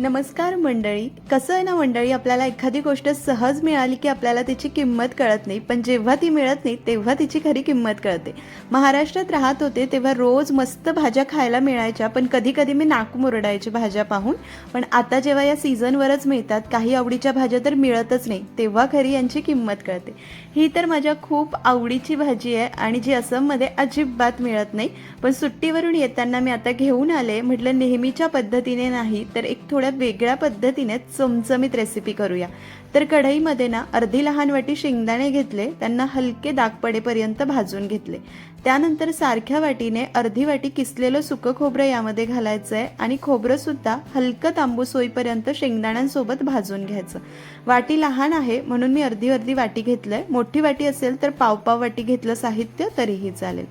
नमस्कार मंडळी. कसं आहे ना मंडळी आपल्याला एखादी गोष्ट सहज मिळाली की आपल्याला तिची किंमत कळत नाही. पण जेव्हा ती मिळत नाही तेव्हा तिची खरी किंमत कळते. महाराष्ट्रात राहत होते तेव्हा रोज मस्त भाज्या खायला मिळायच्या पण कधी कधी मी नाक मुरडायची भाज्या पाहून. पण आता जेव्हा या सीझनवरच मिळतात काही आवडीच्या भाज्या तर मिळतच नाही तेव्हा खरी यांची किंमत कळते. ही तर माझ्या खूप आवडीची भाजी आहे आणि जी असममध्ये अजिबात मिळत नाही. पण सुट्टीवरून येताना मी आता घेऊन आले म्हटलं नेहमीच्या पद्धतीने नाही तर एक थोड्या वेगळ्या पद्धतीने चमचमीत रेसिपी करूया. तर कढईमध्ये ना अर्धी लहान वाटी शेंगदाणे घेतले त्यांना हलके दाग पडेपर्यंत भाजून घेतले. त्यानंतर सारख्या वाटीने अर्धी वाटी किसलेलं सुकं खोबरं यामध्ये घालायचं आहे आणि खोबरंसुद्धा हलकं तांबूस होईपर्यंत शेंगदाण्यांसोबत भाजून घ्यायचं. वाटी लहान आहे म्हणून मी अर्धी अर्धी वाटी घेतलंय. मोठी वाटी असेल तर पावपाव वाटी घेतलं साहित्य तरीही चालेल.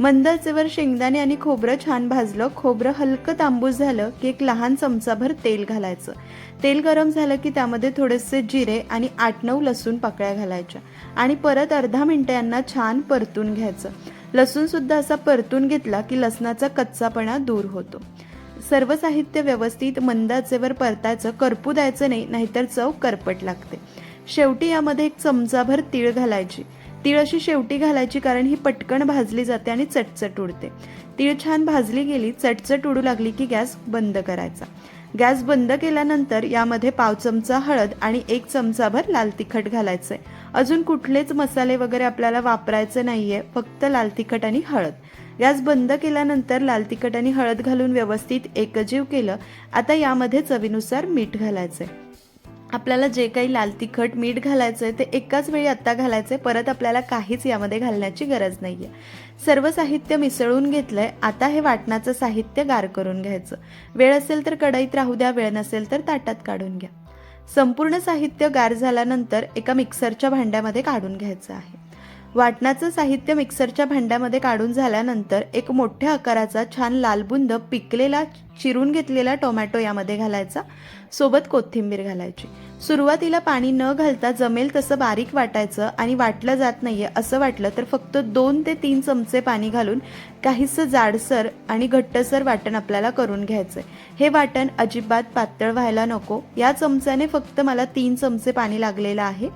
मंद आचेवर शेंगदाणे आणि खोबरं छान भाजलं. खोबरं हलकं तांबूस झालं की एक लहान चमचाभर तेल घालायचं. तेल गरम झालं की त्यामध्ये थोडेसे जिरे आणि आठ नऊ लसूण पाकळ्या घालायच्या. आणि परत अर्धा मिनटं यांना छान परतून घ्यायचं. लसूणसुद्धा असा परतून घेतला की लसणाचा कच्चापणा दूर होतो. सर्व साहित्य व्यवस्थित मंद आचेवर परतायचं. करपू द्यायचं नाही नाहीतर चव करपट लागते. शेवटी यामध्ये एक चमचाभर तीळ घालायची. तीळ अशी शेवटी घालायची कारण ही पटकन भाजली जाते आणि चटचट उडते. तीळ छान भाजली गेली चटचट उडू लागली की गॅस बंद करायचा. गॅस बंद केल्यानंतर यामध्ये पाव चमचा हळद आणि एक चमचाभर लाल तिखट घालायचंय. अजून कुठलेच मसाले वगैरे आपल्याला वापरायचे नाहीये फक्त लाल तिखट आणि हळद. गॅस बंद केल्यानंतर लाल तिखट आणि हळद घालून व्यवस्थित एकजीव केलं आता यामध्ये चवीनुसार मीठ घालायचंय. आपल्याला जे काही लाल तिखट मीठ घालायचं आहे ते एकाच वेळी आत्ता घालायचं आहे परत आपल्याला काहीच यामध्ये घालण्याची गरज नाही आहे सर्व साहित्य मिसळून घेतलंय. आता हे वाटणाचं साहित्य गार करून घ्यायचं. वेळ असेल तर कढईत राहू द्या वेळ नसेल तर ताटात काढून घ्या. संपूर्ण साहित्य गार झाल्यानंतर एका मिक्सरच्या भांड्यामध्ये काढून घ्यायचं आहे. वाटणाचं साहित्य मिक्सरच्या भांड्यामध्ये काढून झाल्यानंतर एक मोठ्या आकाराचा छान लालबुंद पिकलेला चिरून घेतलेला टोमॅटो यामध्ये घालायचा. सोबत कोथिंबीर घालायची. सुरुवातीला पाणी न घालता जमेल तसं बारीक वाटायचं आणि वाटलं जात नाहीये असं वाटलं तर फक्त दोन ते तीन चमचे पाणी घालून काहीसं जाडसर आणि घट्टसर वाटण आपल्याला करून घ्यायचंय. हे वाटण अजिबात पातळ व्हायला नको. या चमच्याने फक्त मला तीन चमचे पाणी लागलेलं आहे.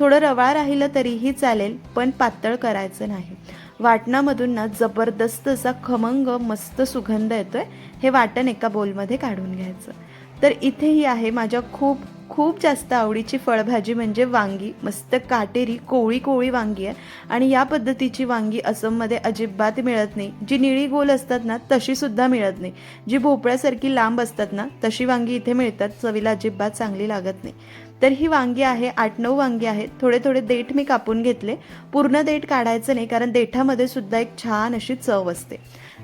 थोडं रवाळ राहिलं तरीही चालेल पण पातळ करायचं नाही. वाटणामधून ना जबरदस्त असा खमंग मस्त सुगंध येतोय हे वाटण एका बोलमध्ये काढून घ्यायचं. तर इथेही आहे माझ्या खूप खूप जास्त आवडीची फळभाजी म्हणजे वांगी. मस्त काटेरी कोळी कोळी वांगी आहे. आणि या पद्धतीची वांगी असममध्ये अजिबात मिळत नाही. जी निळी गोल असतात ना तशी सुद्धा मिळत नाही. जी भोपळ्यासारखी लांब असतात ना तशी वांगी इथे मिळतात. चवीला अजिबात चांगली लागत नाही. तर ही वांगी आहे आठ नऊ वांगी आहेत. थोडे थोडे देठ मी कापून घेतले. पूर्ण देठ काढायचं नाही कारण देठामध्ये सुद्धा एक छान अशी चव असते.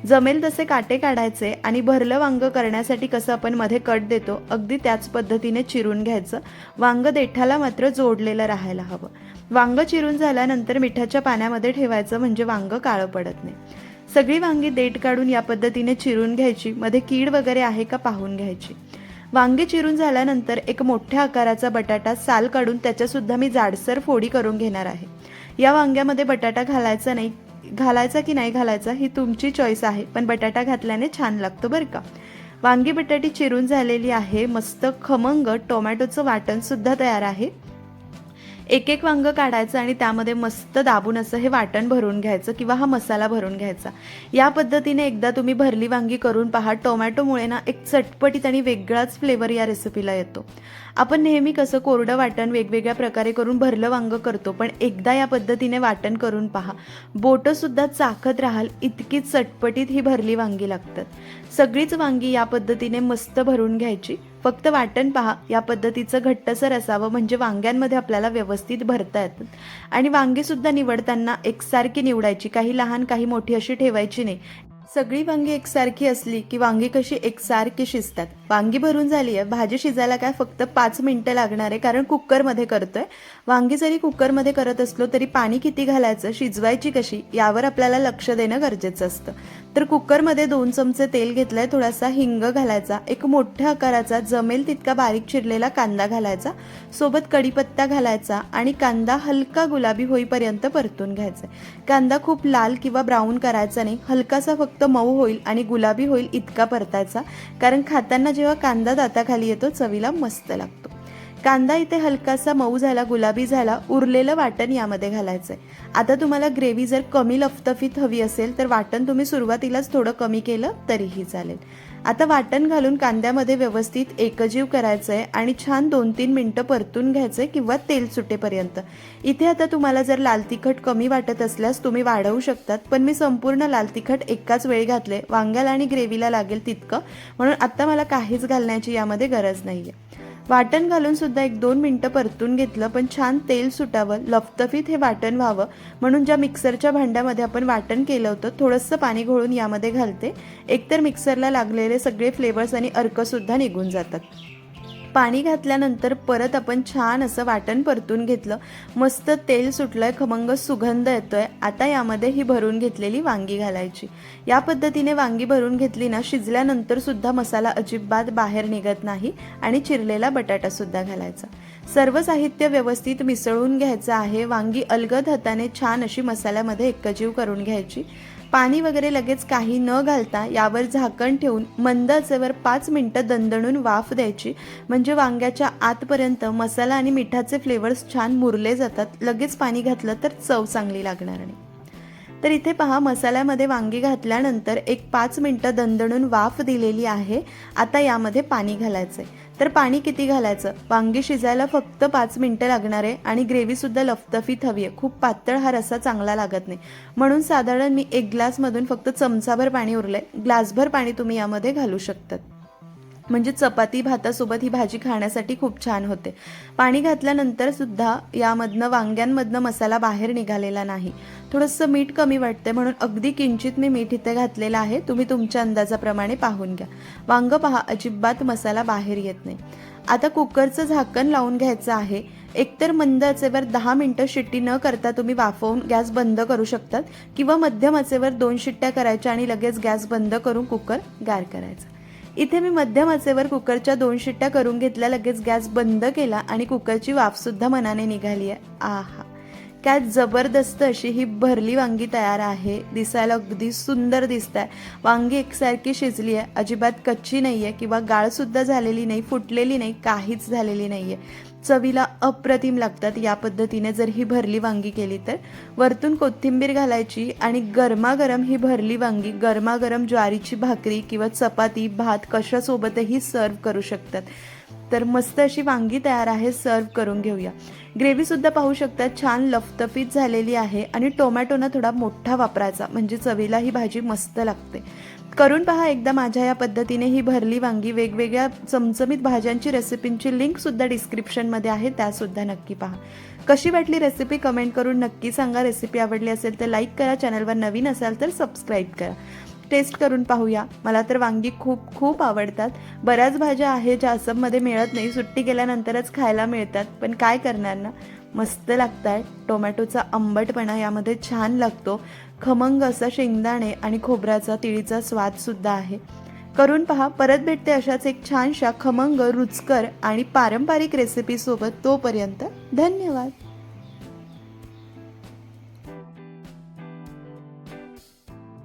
जमेल तसे काटे काढायचे आणि भरलं वांग करण्यासाठी कसं आपण मध्ये कट देतो अगदी त्याच पद्धतीने चिरून घ्यायचं. वांग देठाला मात्र जोडलेलं राहायला हवं. वांग चिरून झाल्यानंतर मिठाच्या पाण्यामध्ये ठेवायचं म्हणजे वांग काळं पडत नाही. सगळी वांगी देठ काढून या पद्धतीने चिरून घ्यायची मध्ये कीड वगैरे आहे का पाहून घ्यायची. वांगी चिरून झाल्यानंतर एक मोठ्या आकाराचा बटाटा साल काढून त्याच्यासुद्धा मी जाडसर फोडी करून घेणार आहे. या वांग्यामध्ये बटाटा घालायचा नाही घालायचा की नाही घालायचा ही तुमची चॉईस आहे. पण बटाटा घातल्याने छान लागतो बरं का. वांगी बटाटी चिरून झालेली आहे. मस्त खमंग टोमॅटोचं वाटणसुद्धा तयार आहे. एक एक वांग काढायचं आणि त्यामध्ये मस्त दाबून असं हे वाटण भरून घ्यायचं किंवा हा मसाला भरून घ्यायचा. या पद्धतीने एकदा तुम्ही भरली वांगी करून पहा टोमॅटोमुळे ना एक चटपटीत आणि वेगळाच फ्लेवर या रेसिपीला येतो. आपण नेहमी कसं कोरडं वाटण वेगवेगळ्या प्रकारे करून भरलं वांगं करतो पण एकदा या पद्धतीने वाटण करून पहा. बोटंसुद्धा चाखत राहाल इतकी चटपटीत ही भरली वांगी लागतात. सगळीच वांगी या पद्धतीने मस्त भरून घ्यायची. फक्त वाटण पहा या पद्धतीचं घट्टसर असावं म्हणजे वांग्यांमध्ये आपल्याला व्यवस्थित भरता येतात आणि वांगी सुद्धा निवडताना एकसारखी निवडायची काही लहान काही मोठी अशी ठेवायची नाही. सगळी वांगी एकसारखी असली की वांगी कशी एकसारखी शिजतात. वांगी भरून झाली आहे भाजी शिजायला काय फक्त पाच मिनिटं लागणार आहे कारण कुकरमध्ये करतोय. वांगी जरी कुकरमध्ये करत असलो तरी पाणी किती घालायचं शिजवायची कशी यावर आपल्याला लक्ष देणं गरजेचं असतं. तर कुकरमध्ये दोन चमचे तेल घेतलं आहे थोडासा हिंग घालायचा एक मोठ्या आकाराचा जमेल तितका बारीक चिरलेला कांदा घालायचा सोबत कढीपत्ता घालायचा आणि कांदा हलका गुलाबी होईपर्यंत परतून घ्यायचा. कांदा खूप लाल किंवा ब्राऊन करायचा नाही हलकासा फक्त मऊ होईल आणि गुलाबी होईल इतका परतायचा कारण खाताना जेव्हा कांदा दाताखाली येतो चवीला मस्त लागतो. कांदा इथे हलकासा मऊ झाला गुलाबी झाला उरलेलं वाटण यामध्ये घालायचं आहे आता तुम्हाला ग्रेव्ही जर कमी लफतफीत हवी असेल तर वाटण तुम्ही सुरुवातीलाच थोडं कमी केलं तरीही चालेल. आता वाटण घालून कांद्यामध्ये व्यवस्थित एकजीव करायचं आहे आणि छान दोन तीन मिनटं परतून घ्यायचं आहे किंवा तेल सुटेपर्यंत. इथे आता तुम्हाला जर लाल तिखट कमी वाटत असल्यास तुम्ही वाढवू शकतात पण मी संपूर्ण लाल तिखट एकाच वेळी घातले वांग्याला आणि ग्रेव्हीला लागेल तितकं म्हणून आत्ता मला काहीच घालण्याची यामध्ये गरज नाही आहे वाटण घालून सुद्धा एक दोन मिनटं परतून घेतलं पण छान तेल सुटावं लफतफीत हे वाटण व्हावं म्हणून ज्या मिक्सरच्या भांड्यामध्ये आपण वाटण केलं होतं थोडंसं पाणी घोळून यामध्ये घालते. एकतर मिक्सरला लागलेले सगळे फ्लेवर्स आणि अर्कसुद्धा निघून जातात. पाणी घातल्यानंतर परत आपण छान असं वाटण परतून घेतलं. मस्त तेल सुटलंय खमंग सुगंध येतोय. आता यामध्ये ही भरून घेतलेली वांगी घालायची. या पद्धतीने वांगी भरून घेतली ना शिजल्यानंतर सुद्धा मसाला अजिबात बाहेर निघत नाही आणि चिरलेला बटाटा सुद्धा घालायचा. सर्व साहित्य व्यवस्थित मिसळून घ्यायचं आहे. वांगी अलगद हाताने छान अशी मसाल्यामध्ये एकजीव करून घ्यायची. पाणी वगैरे लगेच काही न घालता यावर झाकण ठेवून मंद आचेवर पाच मिनटं दणदणून वाफ द्यायची. म्हणजे वांग्याच्या आतपर्यंत मसाला आणि मिठाचे फ्लेवर्स छान मुरले जातात. लगेच पाणी घातलं तर चव चांगली लागणार नाही. तर इथे पहा मसाल्यामध्ये वांगी घातल्यानंतर एक पाच मिनटं दणदणून वाफ दिलेली आहे. आता यामध्ये पाणी घालायचं आहे तर पाणी किती घालायचं? वांगी शिजायला फक्त पाच मिनटं लागणार आहे आणि ग्रेव्हीसुद्धा लफतफीत हवी आहे. खूप पातळ हा रस्सा चांगला लागत नाही. म्हणून साधारण मी एक ग्लासमधून फक्त चमचाभर पाणी उरलं आहे ग्लासभर पाणी तुम्ही यामध्ये घालू शकतात. म्हणजे चपाती भातासोबत ही भाजी खाण्यासाठी खूप छान होते. पाणी घातल्यानंतर सुद्धा यामधनं वांग्यांमधनं मसाला बाहेर निघालेला नाही. थोडंसं मीठ कमी वाटते म्हणून अगदी किंचित मी मीठ इथे घातलेलं आहे. तुम्ही तुमच्या अंदाजाप्रमाणे पाहून घ्या. वांग पहा अजिबात मसाला बाहेर येत नाही. आता कुकरचं झाकण लावून घ्यायचं आहे. एकतर मंद आचेवर दहा मिनटं शिट्टी न करता तुम्ही वाफवून गॅस बंद करू शकतात किंवा मध्यम आचेवर दोन शिट्ट्या करायच्या आणि लगेच गॅस बंद करून कुकर गार करायचा. इथे मी मध्यम आचेवर कुकरच्या दोन शिट्ट्या करून घेतल्या लगेच गॅस बंद केला आणि कुकरची वाफसुद्धा मनाने निघाली आहे. आहा. काय जबरदस्त अशी ही भरली वांगी तयार आहे. दिसायला अगदी सुंदर दिसत आहे वांगी एकसारखी शिजली आहे. अजिबात कच्ची नाही आहे किंवा गाळसुद्धा झालेली नाही फुटलेली नाही काहीच झालेली नाही आहे चवीला अप्रतिम लागतात. या पद्धतीने जर ही भरली वांगी केली तर वरतून कोथिंबीर घालायची आणि गरमागरम ही भरली वांगी गरमागरम ज्वारीची भाकरी किंवा चपाती भात कशासोबतही सर्व करू शकतात. तर मस्त अशी वांगी तयार आहे सर्व करून घेऊया. ग्रेव्हीसुद्धा पाहू शकता छान लफतफीत झालेली आहे आणि टोमॅटोना थोडा मोठा वापरायचा म्हणजे चवीला ही भाजी मस्त लागते. करून पहा एकदा माझ्या या पद्धतीने ही भरली वांगी. वेगवेगळ्या चमचमीत भाज्यांची रेसिपींची लिंकसुद्धा डिस्क्रिप्शनमध्ये आहे त्यासुद्धा नक्की पहा. कशी वाटली रेसिपी कमेंट करून नक्की सांगा. रेसिपी आवडली असेल तर लाईक करा. चॅनलवर नवीन असाल तर सबस्क्राईब करा. टेस्ट करून पाहूया. मला तर वांगी खूप खूप आवडतात. बऱ्याच भाज्या आहे ज्या आसाममध्ये मिळत नाही. सुट्टी गेल्यानंतरच खायला मिळतात. पण काय करणार ना? मस्त लागत आहे टोमॅटोचा आंबटपणा यामध्ये छान लागतो. खमंग असा शेंगदाणे आणि खोबऱ्याचा तिळीचा स्वादसुद्धा आहे. करून पहा. परत भेटते अशाच एक छानशा खमंग रुचकर आणि पारंपरिक रेसिपीसोबत तोपर्यंत धन्यवाद.